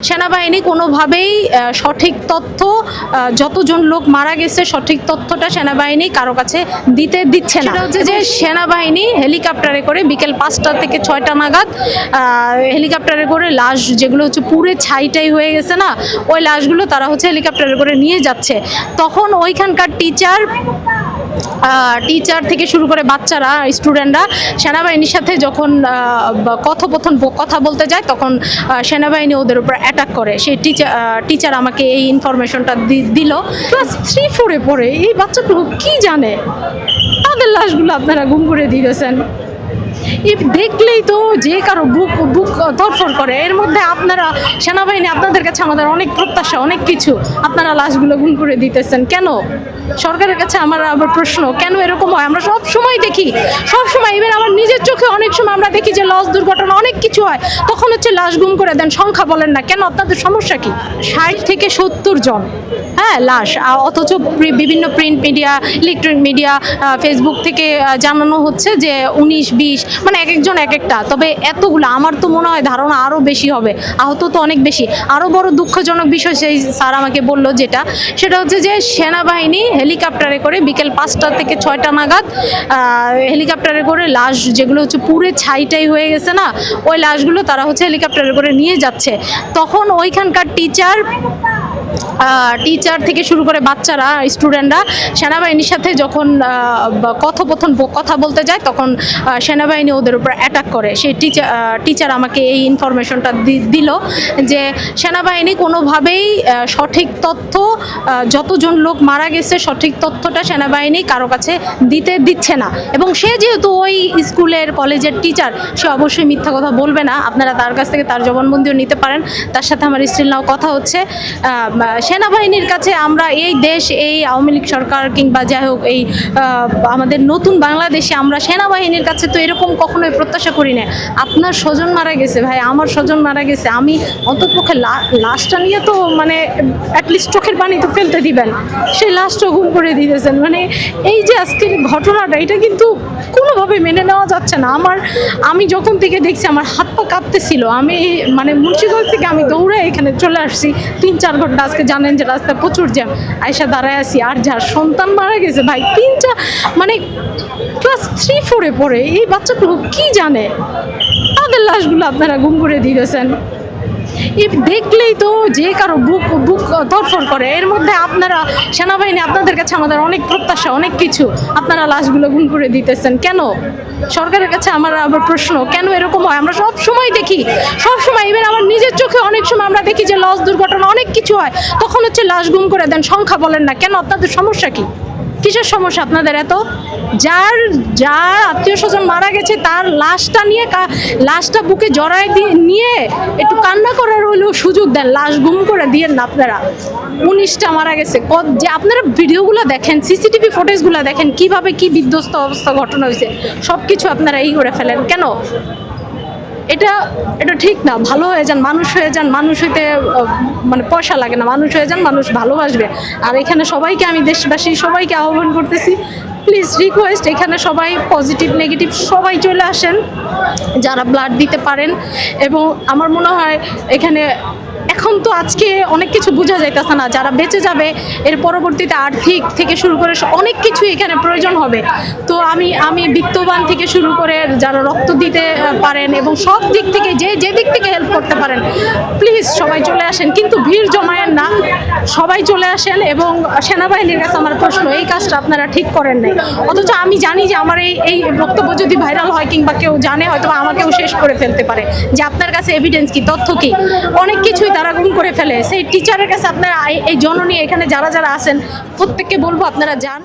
সেনাবাহিনী কোনোভাবেই সঠিক তথ্য যতজন লোক মারা গেছে সঠিক তথ্যটা সেনাবাহিনী কারও কাছে দিতে দিচ্ছে না। হচ্ছে যে সেনাবাহিনী হেলিকপ্টারে করে বিকেল পাঁচটা থেকে ছয়টা নাগাদ হেলিকপ্টারে করে লাশ যেগুলো হচ্ছে পুরে ছাইটাই হয়ে গেছে না ওই লাশগুলো তারা হচ্ছে হেলিকপ্টারে করে নিয়ে যাচ্ছে। তখন ওইখানকার টিচার টিচার থেকে শুরু করে বাচ্চারা স্টুডেন্টরা সেনাবাহিনীর সাথে যখন কথোপথন কথা বলতে যায়, তখন সেনাবাহিনী ওদের উপর অ্যাটাক করে। সেই টিচার টিচার আমাকে এই ইনফরমেশনটা দিল। ক্লাস থ্রি ফোরে পড়ে। এই বাচ্চাগুলো কি জানে? তাদের লাশগুলো আপনারা গুম করে দিয়েছেন। দেখলেই তো যে কারও বুক বুক ধরফর করে। এর মধ্যে আপনারা সেনাবাহিনী আপনাদের কাছে আমাদের অনেক প্রত্যাশা, অনেক কিছু আপনারা লাশগুলো গুম করে দিতেছেন। কেন? সরকারের কাছে আমার আবার প্রশ্ন, কেন এরকম হয়? আমরা সব সময় দেখি, সব সময়। ইভেন আমার নিজের চোখে অনেক সময় আমরা দেখি যে লস দুর্ঘটনা অনেক কিছু হয়, তখন হচ্ছে লাশ গুম করে দেন, সংখ্যা বলেন না। কেন? আপনাদের সমস্যা কি? ষাট থেকে সত্তর জন হ্যাঁ লাশ। অথচ বিভিন্ন print media, electronic media Facebook থেকে জানানো হচ্ছে যে উনিশ, বিশ মানে এক একজন এক একটা। তবে এতগুলো, আমার তো মনে হয় ধারণা আরও বেশি হবে, আহত তো অনেক বেশি। আরও বড় দুঃখজনক বিষয় সেই স্যার আমাকে বলল যেটা, সেটা হচ্ছে যে সেনাবাহিনী হেলিকপ্টারে করে বিকেল পাঁচটা থেকে ছয়টা নাগাদ হেলিকপ্টারে করে লাশ যেগুলো হচ্ছে পুরে ছাইটাই হয়ে গেছে না, ওই লাশগুলো তারা হচ্ছে হেলিকপ্টারে করে নিয়ে যাচ্ছে। তখন ওইখানকার টিচার টিচার থেকে শুরু করে বাচ্চারা স্টুডেন্টরা সেনাবাহিনীর সাথে যখন কথোপকথন কথা বলতে যায়, তখন সেনাবাহিনী ওদের উপর অ্যাটাক করে। সেই টিচার টিচার আমাকে এই ইনফরমেশনটা দিল যে সেনাবাহিনী কোনোভাবেই সঠিক তথ্য যতজন লোক মারা গেছে, সঠিক তথ্যটা সেনাবাহিনী কারও কাছে দিতে দিচ্ছে না। এবং সে যেহেতু ওই স্কুলের কলেজের টিচার, সে অবশ্যই মিথ্যা কথা বলবে না। আপনারা তার কাছ থেকে তার জবানবন্দিও নিতে পারেন। তার সাথে আমার স্টিল নাও কথা হচ্ছে। সেনাবাহিনীর কাছে আমরা এই দেশ, এই আওয়ামী লীগ সরকার কিংবা যাই হোক এই আমাদের নতুন বাংলাদেশে আমরা সেনাবাহিনীর কাছে তো এরকম কখনোই প্রত্যাশা করি না। আপনার স্বজন মারা গেছে ভাই, আমার স্বজন মারা গেছে। আমি অন্তপক্ষে লাশটা নিয়ে তো মানে অ্যাটলিস্ট চোখের পানি তো ফেলতে দিবেন। সেই লাশটা গুম করে দিতেছেন। মানে এই যে আজকের ঘটনাটা, এটা কিন্তু কোনোভাবে মেনে নেওয়া যাচ্ছে না। আমার, আমি যখন থেকে দেখছি আমার হাত পা কাঁপতেছিল, আমি মানে মুন্সিগঞ্জ থেকে আমি দৌড়ে এখানে চলে আসছি। তিন, চার ঘণ্টা আজকে জানেন যে রাস্তায় প্রচুর জ্যাম। আয়সা দাঁড়ায় আছি আর যার সন্তান মারা গেছে, ভাই, তিন, চার মানে ক্লাস থ্রি ফোরে পড়ে। এই বাচ্চাগুলো কি জানে? তাদের লাশগুলো আপনারা গুম করে দিয়েছেন। দেখলেই তো যে কারও বুক বুক ধরফর করে, এর মধ্যে আপনারা সেনাবাহিনী আপনাদের কাছে আমাদের অনেক প্রত্যাশা, অনেক কিছু আপনারা লাশগুলো গুম করে দিতেছেন। কেন? সরকারের কাছে আমার আবার প্রশ্ন, কেন এরকম হয়? আমরা সব সময় দেখি, সব সময় ইভেন আমার নিজের চোখে অনেক সময় আমরা দেখি যে লস দুর্ঘটনা অনেক কিছু হয়, তখন হচ্ছে লাশ গুম করে দেন, সংখ্যা বলেন না। কেন? আপনাদের সমস্যা কি? কিসের সমস্যা আপনাদের এত? যার যার আত্মীয় স্বজন মারা গেছে, তার লাশটা নিয়ে লাশটা বুকে জড়ায় দিয়ে নিয়ে একটু কান্না করার হলেও সুযোগ দেন, লাশ গুম করে দিয়েন না আপনারা। উনিশটা মারা গেছে। কত- যে আপনারা ভিডিওগুলো দেখেন, সিসিটিভি ফুটেজগুলো দেখেন, কীভাবে কি বিধ্বস্ত অবস্থা ঘটনা হয়েছে সব কিছু আপনারা এই করে ফেলেন। কেন? এটা এটা ঠিক না। ভালো হয়ে যান, মানুষ হয়ে যান, মানুষ হইতে মানে পয়সা লাগে না। মানুষ হয়ে যান, মানুষ ভালোবাসবে আর এখানে সবাইকে, আমি দেশবাসী সবাইকে আহ্বান করতেছি প্লিজ রিকোয়েস্ট এখানে সবাই পজিটিভ নেগেটিভ সবাই চলে আসেন। যারা ব্লাড দিতে পারেন। এবং আমার মনে হয়, এখানে এখন তো আজকে অনেক কিছু বোঝা যাইতেছে না। যারা বেঁচে যাবে, এর পরবর্তীতে আর্থিক থেকে শুরু করে অনেক কিছু এখানে প্রয়োজন হবে। তো আমি আমি বিত্তবান থেকে শুরু করে যারা রক্ত দিতে পারেন এবং সব দিক থেকে যে যে দিক থেকে হেল্প করতে পারেন প্লিজ সবাই চলে আসেন। কিন্তু ভিড় জমায়েন না। সবাই চলে আসেন এবং সেনাবাহিনীর কাছে আমার প্রশ্ন, এই কাজটা আপনারা ঠিক করেন নাই। অথচ আমি জানি যে আমার এই এই বক্তব্য যদি ভাইরাল হয় কিংবা কেউ জানে হয়তো আমাকেও শেষ করে ফেলতে পারে। যে আপনার কাছে এভিডেন্স কি, তথ্য কি? অনেক কিছুই তারা গুম করে ফেলে। সেই টিচারের কাছে আপনারা এই- জননী এখানে যারা যারা আছেন, প্রত্যেককে বলব আপনারা যান।